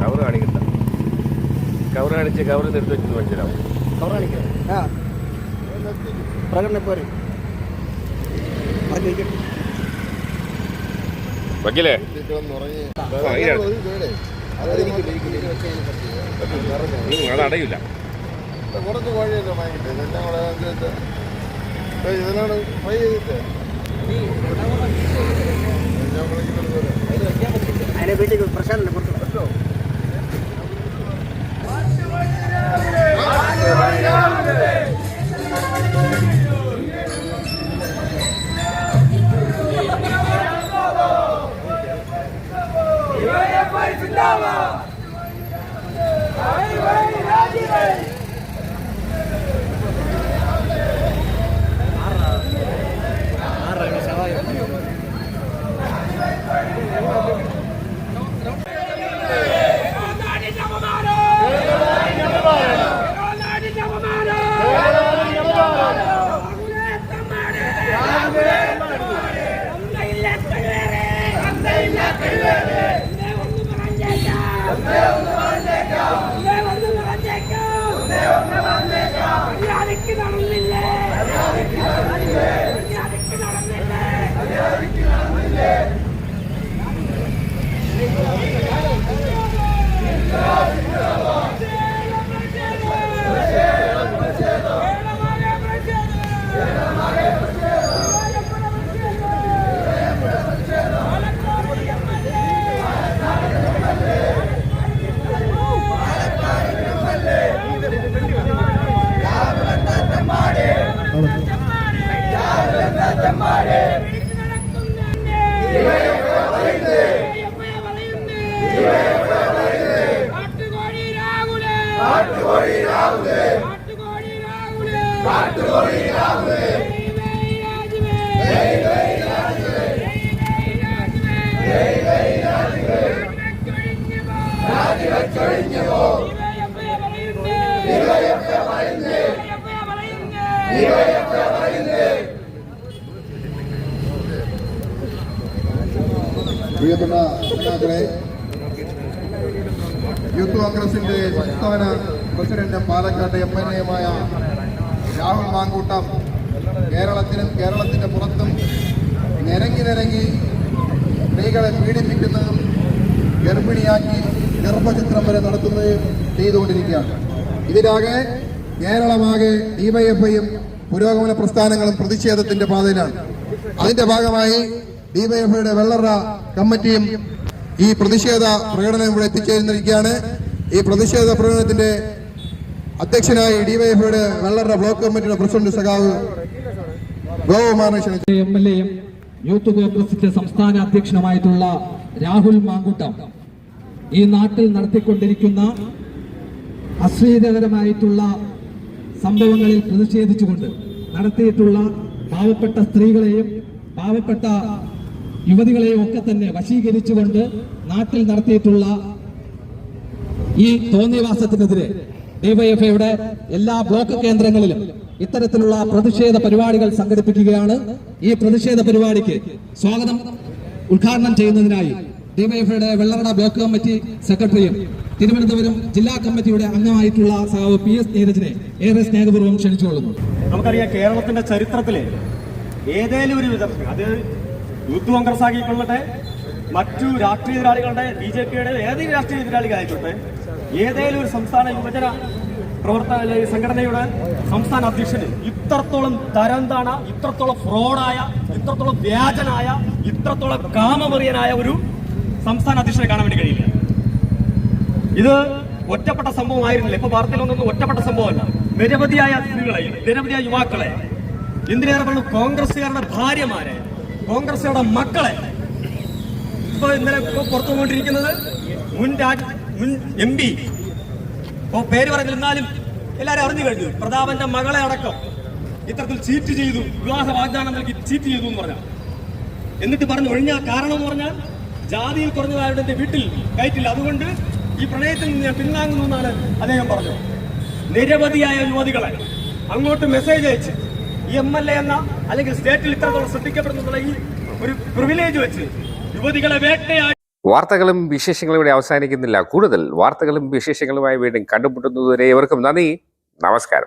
Cover കാണിക്കണ്ട. Cover കാണിച്ച് cover നിർത്തി വെച്ചത് മനസ്സിലാവും ആ. പ്രകടനം പോരെ. വക്കീലേ? അത് അടയില്ല. കുറച്ച് കോഴിയൊക്കെ വാങ്ങിയിട്ട് എല്ലാം കൂടെ ഇതിനാണ് ഫ്രൈ ചെയ്തിട്ട്. അതിനെ വീട്ടിൽ പ്രശാന്തിനെ പുറത്തു നടന്നില്ലേ காட்டுக்கோழி ராகுலே காட்டுக்கோழி ராகுலே ஜெய் ஜெய் ராஜுவே ஜெய் ஜெய் ராஜுவே ராஜுவே യൂത്ത് കോൺഗ്രസിന്റെ സംസ്ഥാന പ്രസിഡന്റ് പാലക്കാട് എം എൽ എയുമായ രാഹുൽ മാങ്കൂട്ടം കേരളത്തിനും കേരളത്തിന്റെ പുറത്തും നിരങ്ങി നിരങ്ങി സ്ത്രീകളെ പീഡിപ്പിക്കുന്നതും ഗർഭിണിയാക്കി ഗർഭചിത്രം വരെ നടത്തുന്നതും ചെയ്തുകൊണ്ടിരിക്കുകയാണ്. ഇതിലാകെ കേരളമാകെ ഡിവൈഎഫ്ഐയും പുരോഗമന പ്രസ്ഥാനങ്ങളും പ്രതിഷേധത്തിന്റെ പാതയിലാണ്. അതിന്റെ ഭാഗമായി ഡിവൈഎഫ്ഐയുടെ വെള്ളറ കമ്മിറ്റിയും ഈ പ്രതിഷേധ പ്രകടനം ഇവിടെ എത്തിച്ചേർന്നിരിക്കുകയാണ്. ഈ പ്രതിഷേധ പ്രകടനത്തിന്റെ അധ്യക്ഷനായി ഡിവൈഎഫ്ഐയുടെ വെള്ളറ ബ്ലോക്ക് കമ്മിറ്റിയുടെ പ്രസിഡന്റ് സഖാവ് ക്ഷണിച്ചു എം എൽ എയും യൂത്ത് കോൺഗ്രസിന്റെ സംസ്ഥാന അധ്യക്ഷനുമായിട്ടുള്ള രാഹുൽ മാങ്കുട്ടം ഈ നാട്ടിൽ നടത്തിക്കൊണ്ടിരിക്കുന്ന അശ്ലീലകരമായിട്ടുള്ള സംഭവങ്ങളിൽ പ്രതിഷേധിച്ചുകൊണ്ട് നടത്തിയിട്ടുള്ള പാവപ്പെട്ട സ്ത്രീകളെയും പാവപ്പെട്ട യുവതികളെയും ഒക്കെ തന്നെ വശീകരിച്ചുകൊണ്ട് നാട്ടിൽ നടത്തിയിട്ടുള്ള ഈ തോന്നിവാസത്തിനെതിരെ ഡിവൈഎഫ്ഐയുടെ എല്ലാ ബ്ലോക്ക് കേന്ദ്രങ്ങളിലും ഇത്തരത്തിലുള്ള പ്രതിഷേധ പരിപാടികൾ സംഘടിപ്പിക്കുകയാണ്. ഈ പ്രതിഷേധ പരിപാടിക്ക് സ്വാഗതം. ഉദ്ഘാടനം ചെയ്യുന്നതിനായി ഡിവൈഎഫ്ഐയുടെ വെള്ളറട ബ്ലോക്ക് കമ്മിറ്റി സെക്രട്ടറിയും തിരുവനന്തപുരം ജില്ലാ കമ്മിറ്റിയുടെ അംഗമായിട്ടുള്ള സഹാവ് പി എസ് നീരജിനെ ഏറെ സ്നേഹപൂർവം ക്ഷണിച്ചുകൊള്ളുന്നു. നമുക്കറിയാം കേരളത്തിന്റെ ചരിത്രത്തിലെ ഏതേലും ഒരു വിധത്തിൽ അത് യൂത്ത് കോൺഗ്രസ് ആക്കിക്കൊള്ളട്ടെ. മറ്റു രാഷ്ട്രീയ എതിരാളികളുടെ ബി ജെ പിയുടെ ഏതെങ്കിലും രാഷ്ട്രീയ എതിരാളികളായിക്കോട്ടെ. ഏതെങ്കിലും ഒരു സംസ്ഥാന യുവജന പ്രവർത്തന സംഘടനയുടെ സംസ്ഥാന അധ്യക്ഷന് ഇത്രത്തോളം തരംതാണ ഇത്രത്തോളം ഫ്രോഡായ ഇത്രത്തോളം വ്യാജനായ ഇത്രത്തോളം കാമമറിയനായ ഒരു സംസ്ഥാന അധ്യക്ഷനെ കാണാൻ വേണ്ടി കഴിയില്ല. ഇത് ഒറ്റപ്പെട്ട സംഭവമായിരുന്നില്ല. ഇപ്പൊ വാർത്തയിലൊന്നും ഒറ്റപ്പെട്ട സംഭവമല്ല. നിരവധിയായ സ്ത്രീകളെ നിരവധിയായ യുവാക്കളെ എന്തിനേറെ പറഞ്ഞു? കോൺഗ്രസുകാരുടെ ഭാര്യമാരെ കോൺഗ്രസുകാരുടെ മക്കളെ. ഇപ്പൊ ഇന്നലെ ഇപ്പൊ പുറത്തു കൊണ്ടിരിക്കുന്നത് മുൻ രാജ് മുൻ എം പി ഇപ്പോ പേര് പറഞ്ഞിരുന്നാലും എല്ലാരും അറിഞ്ഞു കഴിഞ്ഞു. പ്രതാപന്റെ മകളെ അടക്കം ഇത്തരത്തിൽ ചീറ്റ് ചെയ്തു. വിവാഹ വാഗ്ദാനം നൽകി ചീറ്റ് ചെയ്തു എന്ന് പറഞ്ഞാൽ. എന്നിട്ട് പറഞ്ഞു ഒഴിഞ്ഞ കാരണം എന്ന് പറഞ്ഞാൽ ജാതിയിൽ കുറഞ്ഞതായിട്ട് എന്റെ വീട്ടിൽ കയറ്റില്ല. അതുകൊണ്ട് ഈ പ്രണയത്തിൽ നിന്ന് ഞാൻ പിന്താങ്ങുന്നു എന്നാണ് അദ്ദേഹം പറഞ്ഞു നിരവധിയായ യുവതികളെ അങ്ങോട്ട് മെസ്സേജ് അയച്ച് എം എൽ എ എന്ന അല്ലെങ്കിൽ സ്റ്റേറ്റിൽ ഇത്രത്തോളം ശ്രദ്ധിക്കപ്പെടുന്നുള്ള ഈ ഒരു പ്രിവിലേജ് വെച്ച് യുവതികളെ വേട്ടയാടി. വാർത്തകളും വിശേഷങ്ങളും ഇവിടെ അവസാനിക്കുന്നില്ല. കൂടുതൽ വാർത്തകളും വിശേഷങ്ങളുമായി വീണ്ടും കണ്ടുമുട്ടുന്നതുവരെ ഇവർക്കും നന്ദി. നമസ്കാരം.